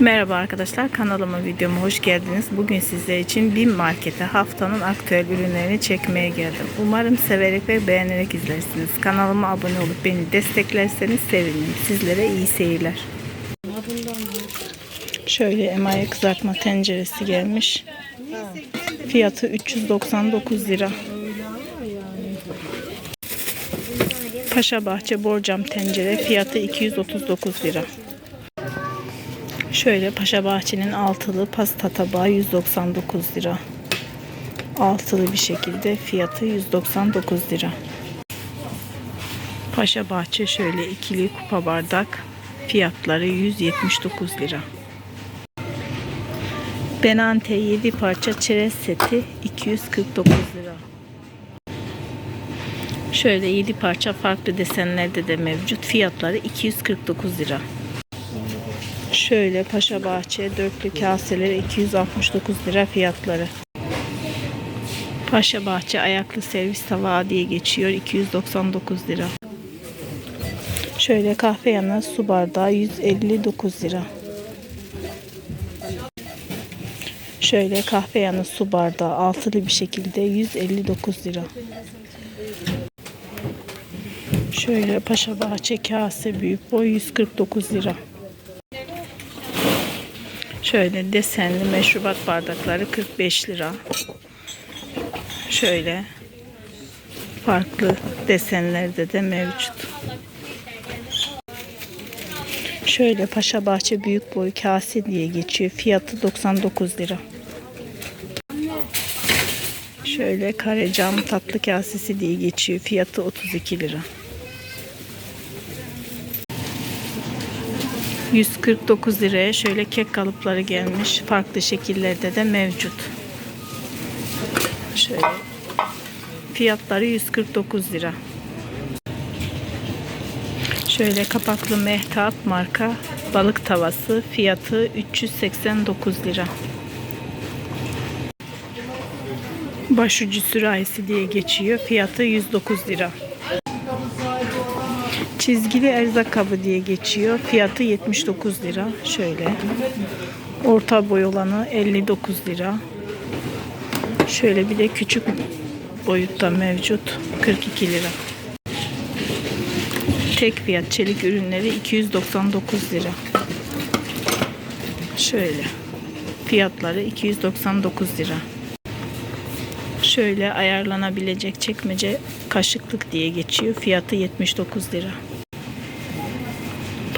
Merhaba arkadaşlar kanalıma videoma hoş geldiniz. Bugün sizler için BİM Market'e haftanın aktüel ürünlerini çekmeye geldim. Umarım severek ve beğenerek izlersiniz. Kanalıma abone olup beni desteklerseniz sevinirim. Sizlere iyi seyirler. Şöyle emaye kızartma tenceresi gelmiş. Fiyatı 399 lira. Paşa Bahçe borcam tencere fiyatı 239 lira. Şöyle Paşa Bahçe'nin altılı pasta tabağı 199 lira. Altılı bir şekilde fiyatı 199 lira. Paşa Bahçe şöyle ikili kupa bardak fiyatları 179 lira. Benante 7 parça çerez seti 249 lira. Şöyle 7 parça farklı desenlerde de mevcut. Fiyatları 249 lira. Şöyle Paşa Bahçe dörtlü kaseleri 269 lira fiyatları. Paşa Bahçe ayaklı servis tabağı diye geçiyor 299 lira. Şöyle kahve yanı su bardağı 159 lira. Şöyle kahve yanı su bardağı altılı bir şekilde 159 lira. Şöyle Paşa Bahçe kase büyük boy 149 lira. Şöyle desenli meşrubat bardakları 45 lira. Şöyle farklı desenlerde de mevcut. Şöyle Paşa Bahçe büyük boy kase diye geçiyor. Fiyatı 99 lira. Şöyle kare cam tatlı kasesi diye geçiyor. Fiyatı 32 lira. 149 liraya şöyle kek kalıpları gelmiş. Farklı şekillerde de mevcut. Şöyle. Fiyatları 149 lira. Şöyle kapaklı mehtap marka balık tavası fiyatı 389 lira. Başucu sürahisi diye geçiyor. Fiyatı 109 lira. Çizgili erzak kabı diye geçiyor. Fiyatı 79 lira. Şöyle. Orta boy olanı 59 lira. Şöyle bir de küçük boyutta mevcut. 42 lira. Tek fiyat çelik ürünleri 299 lira. Şöyle. Fiyatları 299 lira. Şöyle ayarlanabilecek çekmece kaşıklık diye geçiyor. Fiyatı 79 lira.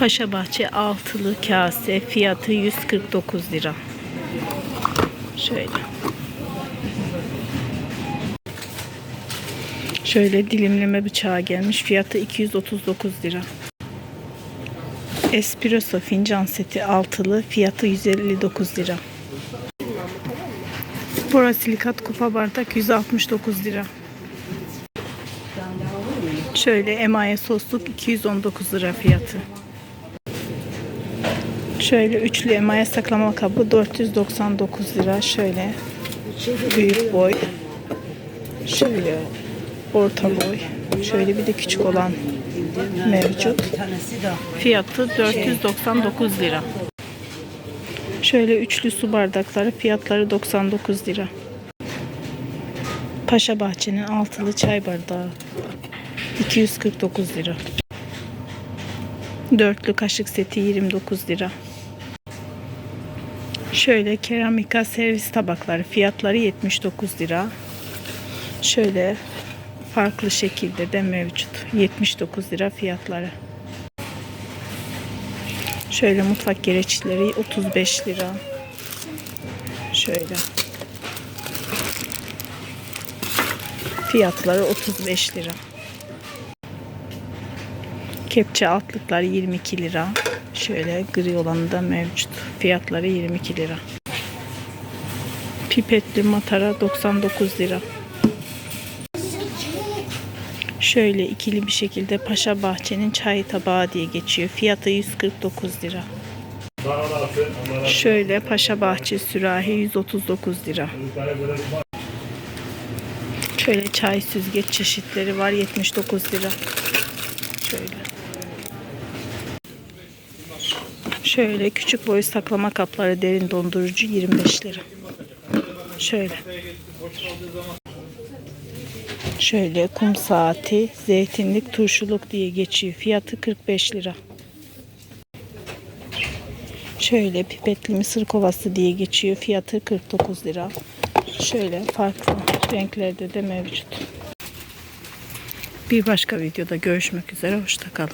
Paşa Bahçe altılı kase fiyatı 149 lira. Şöyle. Şöyle dilimleme bıçağı gelmiş. Fiyatı 239 lira. Espresso fincan seti altılı fiyatı 159 lira. Borasilikat kupa bardak 169 lira. Şöyle emaye sosluk 219 lira fiyatı. Şöyle üçlü emaye saklama kabı 499 lira. Şöyle büyük boy. Şöyle orta boy. Şöyle bir de küçük olan mevcut. Fiyatı 499 lira. Şöyle üçlü su bardakları fiyatları 99 lira. Paşa Bahçe'nin altılı çay bardağı 249 lira. Dörtlü kaşık seti 29 lira. Şöyle keramika servis tabakları fiyatları 79 lira. Şöyle farklı şekilde de mevcut. 79 lira fiyatları. Şöyle mutfak gereçleri 35 lira. Şöyle. Fiyatları 35 lira. Kepçe altlıklar 22 lira. Şöyle gri olanı da mevcut. Fiyatları 22 lira. Pipetli matara 99 lira. Şöyle ikili bir şekilde Paşa Bahçe'nin çay tabağı diye geçiyor. Fiyatı 149 lira. Şöyle Paşa Bahçe sürahi 139 lira. Şöyle çay süzgeç çeşitleri var 79 lira. Şöyle. Şöyle küçük boy saklama kapları derin dondurucu 25 lira. Şöyle. Şöyle kum saati zeytinlik turşuluk diye geçiyor. Fiyatı 45 lira. Şöyle pipetli mısır kovası diye geçiyor. Fiyatı 49 lira. Şöyle farklı renklerde de mevcut. Bir başka videoda görüşmek üzere. Hoşçakalın.